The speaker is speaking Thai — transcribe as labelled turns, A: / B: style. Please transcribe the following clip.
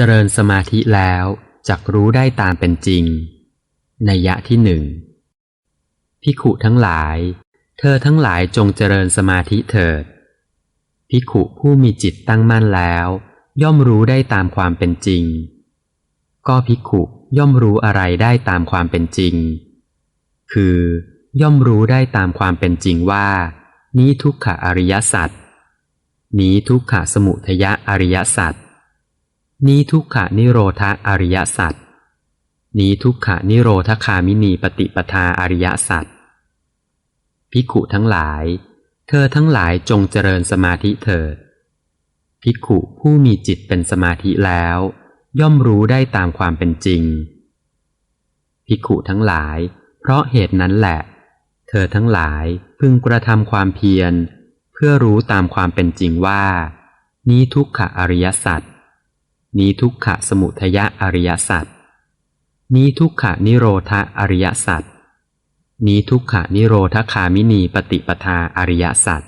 A: เจริญสมาธิแล้วจักรู้ได้ตามเป็นจริง ในยะที่หนึ่งพิขุทั้งหลาย เธอทั้งหลายจงเจริญสมาธิเถิดพิขุผู้มีจิตตั้งมั่นแล้ว ย่อมรู้ได้ตามความเป็นจริง ก็พิขุย่อมรู้อะไรได้ตามความเป็นจริง คือย่อมรู้ได้ตามความเป็นจริงว่า นี้ทุกขอริยสัจนี้ทุกขสมุทยอริยสัจ นี้ทุกขนิโรธาอริยสัจนี้ทุกขนิโรธคามินีปฏิปทาอริยสัจภิกขุทั้งหลาย เธอทั้งหลายจงเจริญสมาธิเถิดภิกขุผู้มีจิตเป็นสมาธิแล้ว ย่อมรู้ได้ตามความเป็นจริงภิกขุทั้งหลาย เพราะเหตุนั้นแหละ เธอทั้งหลายพึงกระทำความเพียร เพื่อรู้ตามความเป็นจริงว่า นี้ทุกขอริยสัจ นี้ทุกขสมุทยอริยสัจนี้ทุกขนิโรธอริยสัจนี้ทุกขนิโรธคามินีปฏิปทาอริยสัจ